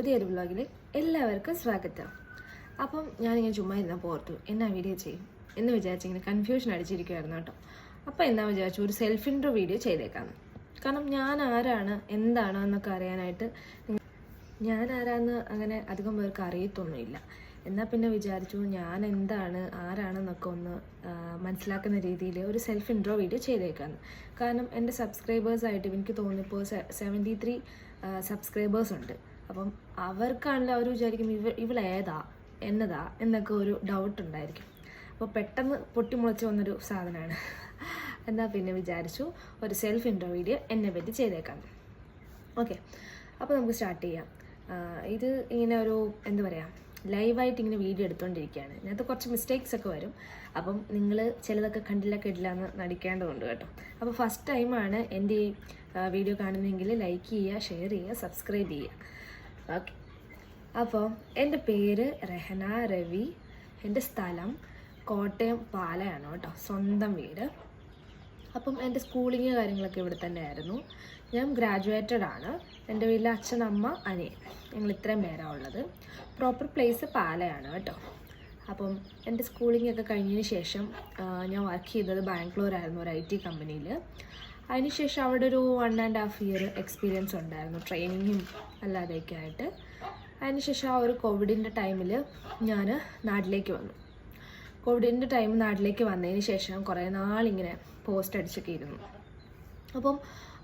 പുതിയൊരു വ്ളോഗിൽ എല്ലാവർക്കും സ്വാഗതം. അപ്പം ഞാനിങ്ങനെ ചുമ്മാ ഇരുന്നപ്പോൾ ഓർത്തു എന്നാ വീഡിയോ ചെയ്യും? എന്ന് വിചാരിച്ച് ഇങ്ങനെ കൺഫ്യൂഷൻ അടിച്ചിരിക്കുമായിരുന്നു കേട്ടോ. അപ്പോൾ എന്നാ വിചാരിച്ചു ഒരു സെൽഫ് ഇൻട്രോ വീഡിയോ ചെയ്തേക്കാന്ന്. കാരണം ഞാൻ ആരാണ് എന്താണ് എന്നൊക്കെ അറിയാനായിട്ട് ഞാൻ ആരാന്ന് അങ്ങനെ അധികം പേർക്ക് അറിയത്തൊന്നുമില്ല. എന്നാൽ പിന്നെ വിചാരിച്ചു ഞാൻ എന്താണ് ആരാണെന്നൊക്കെ ഒന്ന് മനസ്സിലാക്കുന്ന രീതിയിൽ ഒരു സെൽഫ് ഇൻട്രോ വീഡിയോ ചെയ്തേക്കാന്ന്. കാരണം എന്റെ സബ്സ്ക്രൈബേഴ്സായിട്ട് എനിക്ക് തോന്നിപ്പോൾ സെവന്റി ത്രീ സബ്സ്ക്രൈബേഴ്സ് ഉണ്ട്. അപ്പം അവർക്കാണല്ലോ അവർ വിചാരിക്കും ഇവ ഇവളേതാ എന്നതാ എന്നൊക്കെ ഒരു ഡൗട്ട് ഉണ്ടായിരിക്കും. അപ്പോൾ പെട്ടെന്ന് പൊട്ടിമുളച്ച് വന്നൊരു സാധനമാണ് എന്നാൽ പിന്നെ വിചാരിച്ചു ഒരു സെൽഫ് ഇൻട്രോ വീഡിയോ എന്നെ പറ്റി ചെയ്തേക്കാം ഓക്കെ അപ്പോൾ നമുക്ക് സ്റ്റാർട്ട് ചെയ്യാം. ഇത് ഇങ്ങനെ ഒരു എന്താ പറയുക ലൈവായിട്ട് ഇങ്ങനെ വീഡിയോ എടുത്തുകൊണ്ടിരിക്കുകയാണ് ഇതിനകത്ത് കുറച്ച് മിസ്റ്റേക്സ് ഒക്കെ വരും. അപ്പം നിങ്ങൾ ചിലതൊക്കെ കണ്ടില്ല കേട്ടില്ല എന്ന് നടിക്കേണ്ടതുണ്ട് കേട്ടോ. അപ്പോൾ ഫസ്റ്റ് ടൈമാണ് എന്റെ ഈ വീഡിയോ കാണുന്നതെങ്കിൽ ലൈക്ക് ചെയ്യുക ഷെയർ ചെയ്യുക സബ്സ്ക്രൈബ് ചെയ്യുക. ഓക്കെ അപ്പോൾ എന്റെ പേര് രഹന രവി. എന്റെ സ്ഥലം കോട്ടയം പാലയാണ് കേട്ടോ. സ്വന്തം വീട്. അപ്പം എന്റെ സ്കൂളിങ് കാര്യങ്ങളൊക്കെ ഇവിടെ തന്നെ ആയിരുന്നു ഞാൻ ഗ്രാജുവേറ്റഡ് ആണ്. എന്റെ വീട്ടിൽ അച്ഛൻ അമ്മ അനിയൻ. ഞങ്ങൾ ഇത്രയും പേരാണ് ഉള്ളത്. പ്രോപ്പർ പ്ലേസ് പാലയാണ് കേട്ടോ. അപ്പം എന്റെ സ്കൂളിംഗ് ഒക്കെ കഴിഞ്ഞതിന് ശേഷം ഞാൻ വർക്ക് ചെയ്തത് ബാംഗ്ലൂർ ബാംഗ്ലൂരായിരുന്നു ഒരു ഐ ടി കമ്പനിയിൽ. അതിനുശേഷം അവിടെ ഒരു one and half year experience ഉണ്ടായിരുന്നു. ട്രെയിനിങ്ങും അല്ലാതെയൊക്കെ ആയിട്ട്. അതിനുശേഷം ആ ഒരു കോവിഡിന്റെ ടൈമിൽ ഞാൻ നാട്ടിലേക്ക് വന്നു. കോവിഡിന്റെ ടൈം നാട്ടിലേക്ക് വന്നതിന് ശേഷം കുറേ നാളിങ്ങനെ പോസ്റ്റ് അടിച്ചൊക്കെ ഇരുന്നു. അപ്പം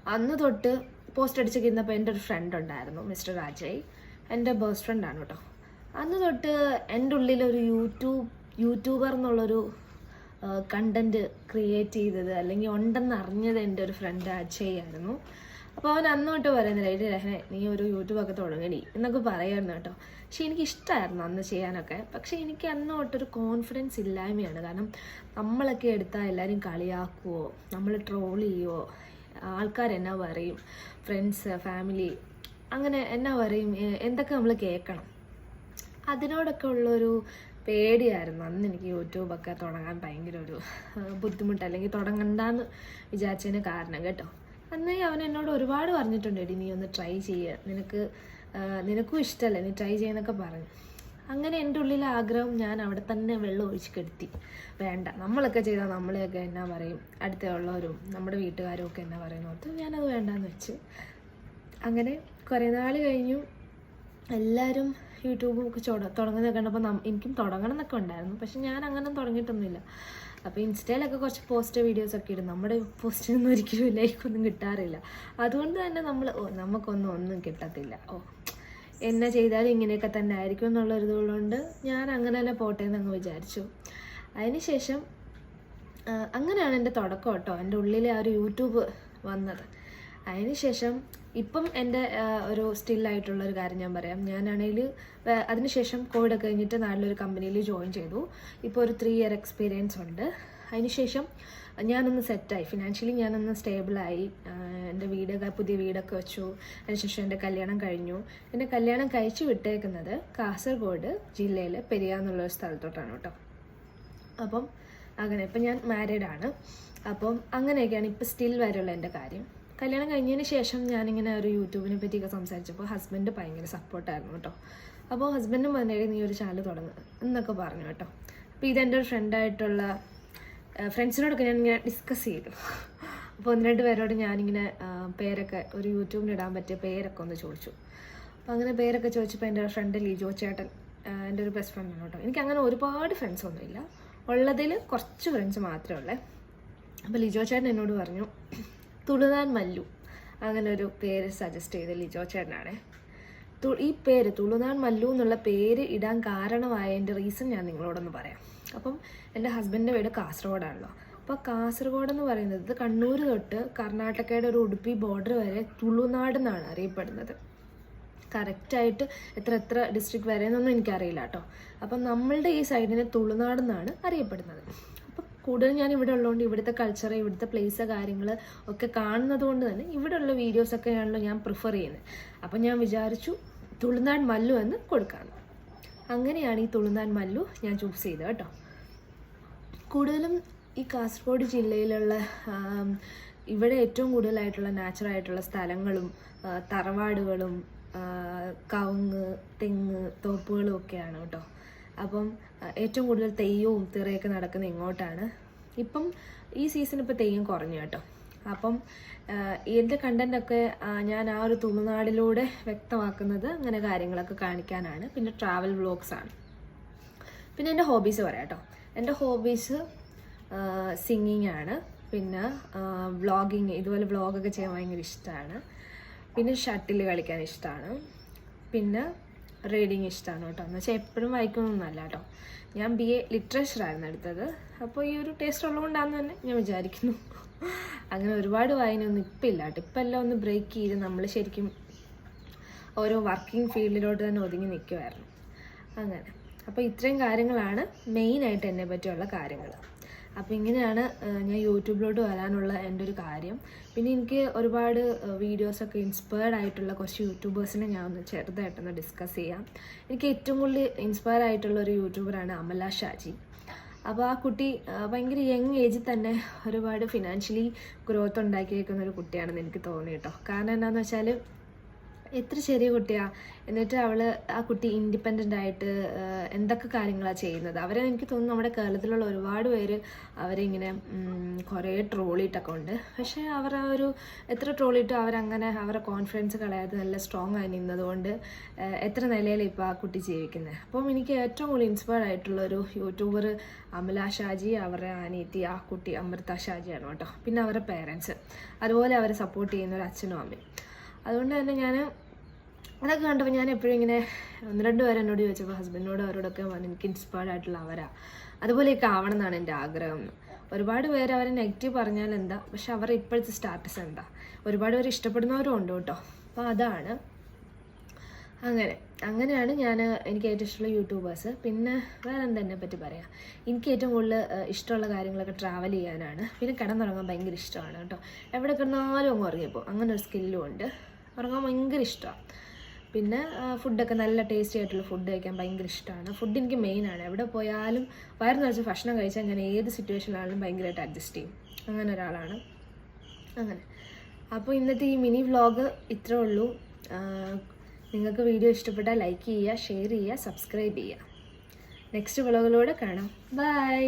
അന്ന് തൊട്ട് പോസ്റ്റ് അടിച്ചൊക്കെ ഇരുന്നപ്പോൾ എന്റെ ഒരു ഫ്രണ്ട് ഉണ്ടായിരുന്നു മിസ്റ്റർ രാജയ് എന്റെ ബെസ്റ്റ് ഫ്രണ്ടാണ് കേട്ടോ അന്ന് തൊട്ട് എന്റെ ഉള്ളിലൊരു യൂട്യൂബ് യൂട്യൂബർ എന്നുള്ളൊരു കണ്ടന്റ് ക്രിയേറ്റ് ചെയ്തത് അല്ലെങ്കിൽ ഉണ്ടെന്ന് അറിഞ്ഞത് എന്റെ ഒരു ഫ്രണ്ട് അജയായിരുന്നു അപ്പോൾ അവൻ അന്ന് തൊട്ട് പറയുന്നില്ല രഹനെ നീ ഒരു യൂട്യൂബൊക്കെ തുടങ്ങടി എന്നൊക്കെ പറയായിരുന്നു കേട്ടോ. പക്ഷെ എനിക്ക് ഇഷ്ടമായിരുന്നു അന്ന് ചെയ്യാനൊക്കെ. പക്ഷെ എനിക്ക് അന്ന് തൊട്ടൊരു കോൺഫിഡൻസ് ഇല്ലായ്മയാണ്. കാരണം നമ്മളൊക്കെ എടുത്താൽ എല്ലാവരും കളിയാക്കുവോ നമ്മൾ ട്രോൾ ചെയ്യുവോ ആൾക്കാർ എന്നാ പറയും ഫ്രണ്ട്സ് ഫാമിലി അങ്ങനെ എന്നാ പറയും എന്തൊക്കെ നമ്മൾ കേൾക്കണം. അതിനോടൊക്കെ ഉള്ളൊരു പേടിയായിരുന്നു. അന്ന് എനിക്ക് യൂട്യൂബൊക്കെ തുടങ്ങാൻ ഭയങ്കര ഒരു ബുദ്ധിമുട്ട് അല്ലെങ്കിൽ തുടങ്ങണ്ടെന്ന് വിചാരിച്ചതിന് കാരണം കേട്ടോ. അന്ന് അവൻ എന്നോട് ഒരുപാട് പറഞ്ഞിട്ടുണ്ട് എടി നീ ഒന്ന് ട്രൈ ചെയ്യുക നിനക്ക് നിനക്കും ഇഷ്ടമല്ലേ നീ ട്രൈ ചെയ്യുന്നൊക്കെ പറഞ്ഞു. അങ്ങനെ എന്റെ ഉള്ളിൽ ആഗ്രഹം ഞാൻ അവിടെ തന്നെ വെള്ളം ഒഴിച്ച് കെടുത്തി. വേണ്ട നമ്മളൊക്കെ ചെയ്താൽ നമ്മളെയൊക്കെ എന്നാ പറയും? അടുത്തുള്ളവരും നമ്മുടെ വീട്ടുകാരും ഒക്കെ എന്നാ പറയുന്നു ഓർത്ത് ഞാനത് വേണ്ടാന്ന് വെച്ച്. അങ്ങനെ കുറേ നാൾ കഴിഞ്ഞു. എല്ലാവരും യൂട്യൂബും ഒക്കെ തുടങ്ങുന്നത് കണ്ടപ്പോൾ എനിക്കും തുടങ്ങണം എന്നൊക്കെ ഉണ്ടായിരുന്നു. പക്ഷെ ഞാൻ അങ്ങനെ തുടങ്ങിയിട്ടൊന്നുമില്ല. അപ്പോൾ ഇൻസ്റ്റയിലൊക്കെ കുറച്ച് പോസ്റ്റ് വീഡിയോസ് ഒക്കെ ഇടും. നമ്മുടെ പോസ്റ്റിനൊന്നും ഒരിക്കലും ലൈക്കൊന്നും കിട്ടാറില്ല. അതുകൊണ്ട് തന്നെ നമ്മൾ ഓ നമുക്കൊന്നും ഒന്നും കിട്ടത്തില്ല. ഓ എന്നെ ചെയ്താലും ഇങ്ങനെയൊക്കെ തന്നെ ആയിരിക്കും എന്നുള്ളൊരിതുകൊണ്ട് ഞാൻ അങ്ങനെ തന്നെ പോട്ടെ എന്നങ്ങ് വിചാരിച്ചു. അതിനുശേഷം ശേഷം അങ്ങനെയാണ് എന്റെ തുടക്കം കേട്ടോ. എന്റെ ഉള്ളിലെ ആ ഒരു യൂട്യൂബ് വന്നത്. അതിനുശേഷം ഇപ്പം എന്റെ ഒരു സ്റ്റില്ലായിട്ടുള്ള ഒരു കാര്യം ഞാൻ പറയാം. ഞാനാണെങ്കിൽ അതിനുശേഷം കോവിഡ് ഒക്കെ കഴിഞ്ഞിട്ട് നാട്ടിലൊരു കമ്പനിയിൽ ജോയിൻ ചെയ്തു. ഇപ്പോൾ ഒരു ത്രീ ഇയർ എക്സ്പീരിയൻസ് ഉണ്ട്. അതിനുശേഷം ഞാനൊന്ന് സെറ്റായി ഫിനാൻഷ്യലി ഞാനൊന്ന് സ്റ്റേബിളായി എന്റെ വീടൊക്കെ പുതിയ വീടൊക്കെ വെച്ചു. അതിനുശേഷം എന്റെ കല്യാണം കഴിഞ്ഞു. എന്റെ കല്യാണം കഴിച്ചു വിട്ടേക്കുന്നത് കാസർഗോഡ് ജില്ലയിലെ പെരിയ എന്നുള്ളൊരു സ്ഥലത്തോട്ടാണ് കേട്ടോ. അപ്പം അങ്ങനെ ഇപ്പം ഞാൻ മാരീഡാണ് അപ്പം അങ്ങനെയൊക്കെയാണ് ഇപ്പം സ്റ്റിൽ വരെയുള്ള എന്റെ കാര്യം. കല്യാണം കഴിഞ്ഞതിന് ശേഷം ഞാനിങ്ങനെ ഒരു യൂട്യൂബിനെ പറ്റിയൊക്കെ സംസാരിച്ചപ്പോൾ ഹസ്ബൻഡ് ഭയങ്കര സപ്പോർട്ടായിരുന്നു കേട്ടോ അപ്പോൾ ഹസ്ബൻഡും പറഞ്ഞേ നീ ഒരു ചാനൽ തുടങ്ങുക എന്നൊക്കെ പറഞ്ഞു കേട്ടോ അപ്പോൾ ഇതെന്റെ ഒരു ഫ്രണ്ടായിട്ടുള്ള ഫ്രണ്ട്സിനോടൊക്കെ ഞാൻ ഇങ്ങനെ ഡിസ്കസ് ചെയ്തു. അപ്പോൾ ഒന്ന് രണ്ട് പേരോട് ഞാനിങ്ങനെ പേരൊക്കെ ഒരു യൂട്യൂബിൽ ഇടാൻ പറ്റിയ പേരൊക്കെ ഒന്ന് ചോദിച്ചു. അപ്പോൾ അങ്ങനെ പേരൊക്കെ ചോദിച്ചപ്പോൾ എന്റെ ഫ്രണ്ട് ലിജോ ചേട്ടൻ എന്റെ ഒരു ബെസ്റ്റ് ഫ്രണ്ടാണ് കേട്ടോ എനിക്ക് അങ്ങനെ ഒരുപാട് ഫ്രണ്ട്സ് ഒന്നുമില്ല. ഉള്ളതിൽ കുറച്ച് ഫ്രണ്ട്സ് മാത്രമേ ഉള്ളേ. അപ്പോൾ ലിജോ ചേട്ടൻ എന്നോട് പറഞ്ഞു തുളുതാൻ മല്ലു. അങ്ങനെ ഒരു പേര് സജസ്റ്റ് ചെയ്ത് ലിജോ ചേട്ടനാണ്. ഈ പേര് തുളുനാൻ മല്ലു എന്നുള്ള പേര് ഇടാൻ കാരണമായതിന്റെ റീസൺ ഞാൻ നിങ്ങളോടൊന്ന് പറയാം. അപ്പം എന്റെ ഹസ്ബൻഡിന്റെ വീട് കാസർഗോഡാണല്ലോ. അപ്പോൾ കാസർഗോഡ് എന്ന് പറയുന്നത് കണ്ണൂർ തൊട്ട് കർണാടകയുടെ ഒരു ഉടുപ്പി ബോർഡർ വരെ തുളുനാട് എന്നാണ് അറിയപ്പെടുന്നത്. കറക്റ്റായിട്ട് എത്ര എത്ര ഡിസ്ട്രിക്ട് വരെ എന്നൊന്നും എനിക്കറിയില്ല കേട്ടോ. അപ്പം നമ്മളുടെ ഈ സൈഡിനെ തുളുനാട് എന്നാണ് അറിയപ്പെടുന്നത്. കൂടുതൽ ഞാൻ ഇവിടെ ഉള്ളതുകൊണ്ട് ഇവിടുത്തെ കൾച്ചർ ഇവിടുത്തെ പ്ലേസ് കാര്യങ്ങൾ ഒക്കെ കാണുന്നത് കൊണ്ട് തന്നെ ഇവിടെയുള്ള വീഡിയോസൊക്കെ ആണല്ലോ ഞാൻ പ്രിഫർ ചെയ്യുന്നത് അപ്പം ഞാൻ വിചാരിച്ചു തുളുനാട് മല്ലു എന്ന് കൊടുക്കാമെന്ന് അങ്ങനെയാണ് ഈ തുളുനാട് മല്ലു ഞാൻ ചൂസ് ചെയ്തത് കേട്ടോ. കൂടുതലും ഈ കാസർഗോഡ് ജില്ലയിലുള്ള ഇവിടെ ഏറ്റവും കൂടുതലായിട്ടുള്ള നാച്ചുറൽ ആയിട്ടുള്ള സ്ഥലങ്ങളും തറവാടുകളും കവുങ്ങ് തെങ്ങ് തോപ്പുകളും ഒക്കെയാണ് കേട്ടോ. അപ്പം ഏറ്റവും കൂടുതൽ തെയ്യവും തിറയൊക്കെ നടക്കുന്ന ഇങ്ങോട്ടാണ്. ഇപ്പം ഈ സീസൺ ഇപ്പോൾ തെയ്യം കുറഞ്ഞു കേട്ടോ. അപ്പം എന്റെ കണ്ടന്റൊക്കെ ഞാൻ ആ ഒരു തുളുനാടിലൂടെ വ്യക്തമാക്കുന്നത് അങ്ങനെ കാര്യങ്ങളൊക്കെ കാണിക്കാനാണ്. പിന്നെ ട്രാവൽ വ്ളോഗ്സ് ആണ്. പിന്നെ എന്റെ ഹോബീസ് പറയാം കേട്ടോ. എന്റെ ഹോബീസ് സിംഗിങ് ആണ്. പിന്നെ വ്ളോഗിങ് ഇതുപോലെ വ്ളോഗൊക്കെ ചെയ്യാൻ ഭയങ്കര ഇഷ്ടമാണ് പിന്നെ ഷട്ടിൽ കളിക്കാൻ ഇഷ്ടമാണ് പിന്നെ റീഡിങ് ഇഷ്ടമാണ് കേട്ടോ. എന്ന് വെച്ചാൽ എപ്പോഴും വായിക്കുന്നൊന്നുമല്ല കേട്ടോ ഞാൻ ബി എ ലിറ്ററേച്ചറായിരുന്നു എടുത്തത്. അപ്പോൾ ഈ ഒരു ടേസ്റ്റ് ഉള്ളതുകൊണ്ടാണെന്ന് തന്നെ ഞാൻ വിചാരിക്കുന്നു. അങ്ങനെ ഒരുപാട് വായനയൊന്നും ഇപ്പം ഇല്ല കേട്ടോ. ഇപ്പം എല്ലാം ഒന്ന് ബ്രേക്ക് ചെയ്ത് നമ്മൾ ശരിക്കും ഓരോ വർക്കിംഗ് ഫീൽഡിലോട്ട് തന്നെ ഒതുങ്ങി നിൽക്കുമായിരുന്നു അങ്ങനെ. അപ്പോൾ ഇത്രയും കാര്യങ്ങളാണ് മെയിനായിട്ട് എന്നെ പറ്റിയുള്ള കാര്യങ്ങൾ അപ്പോൾ ഇങ്ങനെയാണ് ഞാൻ യൂട്യൂബിലോട്ട് വരാനുള്ള എന്റെ ഒരു കാര്യം. പിന്നെ എനിക്ക് ഒരുപാട് വീഡിയോസൊക്കെ ഇൻസ്പയർഡ് ആയിട്ടുള്ള കുറച്ച് യൂട്യൂബേഴ്സിനെ ഞാൻ ഒന്ന് ചെറുതായിട്ടൊന്ന് ഡിസ്കസ് ചെയ്യാം. എനിക്ക് ഏറ്റവും കൂടുതൽ ഇൻസ്പയർ ആയിട്ടുള്ള ഒരു യൂട്യൂബറാണ് അമല ഷാജി. അപ്പോൾ ആ കുട്ടി ഭയങ്കര യങ് ഏജിൽ തന്നെ ഒരുപാട് ഫിനാൻഷ്യലി ഗ്രോത്ത് ഉണ്ടാക്കിയേക്കുന്ന ഒരു കുട്ടിയാണെന്ന് എനിക്ക് തോന്നി കേട്ടോ. കാരണം എന്താണെന്ന് വെച്ചാൽ എത്ര ചെറിയ കുട്ടിയാ? എന്നിട്ട് അവൾ ആ കുട്ടി ഇൻഡിപെൻഡന്റ് ആയിട്ട് എന്തൊക്കെ കാര്യങ്ങളാണ് ചെയ്യുന്നത്? അവരെ എനിക്ക് തോന്നുന്നു നമ്മുടെ കേരളത്തിലുള്ള ഒരുപാട് പേര് അവരിങ്ങനെ കുറേ ട്രോളിയിട്ടൊക്കെ ഉണ്ട്. പക്ഷേ അവർ ആ ഒരു എത്ര ട്രോളിയിട്ടും അവരങ്ങനെ അവരുടെ കോൺഫിഡൻസ് കളയാതെ നല്ല സ്ട്രോങ് ആയി നിന്നതുകൊണ്ട് എത്ര നിലയിൽ ഇപ്പോൾ ആ കുട്ടി ജീവിക്കുന്നത് അപ്പം എനിക്ക് ഏറ്റവും കൂടുതൽ ഇൻസ്പയർഡ് ആയിട്ടുള്ള ഒരു യൂട്യൂബർ അമല ഷാജി അവരുടെ അനിയത്തി ആ കുട്ടി അമൃത ഷാജിയാണ് കേട്ടോ. പിന്നെ അവരുടെ പേരൻസ് അതുപോലെ അവരെ സപ്പോർട്ട് ചെയ്യുന്ന ഒരു അച്ഛനും അമ്മയും. അതുകൊണ്ട് തന്നെ ഞാൻ അതൊക്കെ കണ്ടപ്പോൾ ഞാൻ എപ്പോഴും ഇങ്ങനെ ഒന്ന് രണ്ട് പേരെ എന്നോട് ചോദിച്ചപ്പോൾ ഹസ്ബൻഡിനോട് അവരോടൊക്കെ എനിക്ക് ഇൻസ്പയർഡ് ആയിട്ടുള്ള അവരാ. അതുപോലെയൊക്കെ ആവണം എന്നാണ് എന്റെ ആഗ്രഹം. ഒരുപാട് പേര് അവരെ നെഗറ്റീവ് പറഞ്ഞാൽ എന്താ? പക്ഷെ അവരുടെ ഇപ്പോഴത്തെ സ്റ്റാറ്റസ് എന്താ? ഒരുപാട് പേര് ഇഷ്ടപ്പെടുന്നവരും ഉണ്ട് കേട്ടോ. അപ്പോൾ അതാണ്. അങ്ങനെ. അങ്ങനെയാണ് ഞാൻ എനിക്ക് ഏറ്റവും ഇഷ്ടമുള്ള യൂട്യൂബേഴ്സ് പിന്നെ വേറെ എന്താ എന്നെ പറ്റി പറയാം? എനിക്ക് ഏറ്റവും കൂടുതൽ ഇഷ്ടമുള്ള കാര്യങ്ങളൊക്കെ ട്രാവൽ ചെയ്യാനാണ്. പിന്നെ കിടന്നുറങ്ങാൻ ഭയങ്കര ഇഷ്ടമാണ് കേട്ടോ. എവിടെ കിടന്നാലും അങ്ങ് അങ്ങനെ ഒരു സ്കില്ലും ഉണ്ട്. ഉറങ്ങാൻ ഭയങ്കര ഇഷ്ടമാണ് പിന്നെ ഫുഡൊക്കെ നല്ല ടേസ്റ്റി ആയിട്ടുള്ള ഫുഡ് കഴിക്കാൻ ഭയങ്കര ഇഷ്ടമാണ് ഫുഡ് എനിക്ക് മെയിനാണ് എവിടെ പോയാലും വയറ് നിറച്ച് ഭക്ഷണം കഴിച്ചാൽ ഞാൻ ഏത് സിറ്റുവേഷനിലാണെങ്കിലും ഭയങ്കരമായിട്ട് അഡ്ജസ്റ്റ് ചെയ്യും. അങ്ങനെ ഒരാളാണ്. അങ്ങനെ. അപ്പോൾ ഇന്നത്തെ ഈ മിനി വ്ളോഗ് ഇത്രേ ഉള്ളൂ. നിങ്ങൾക്ക് വീഡിയോ ഇഷ്ടപ്പെട്ടാൽ ലൈക്ക് ചെയ്യുക ഷെയർ ചെയ്യുക സബ്സ്ക്രൈബ് ചെയ്യുക. നെക്സ്റ്റ് വ്ളോഗിലൂടെ കാണാം. ബൈ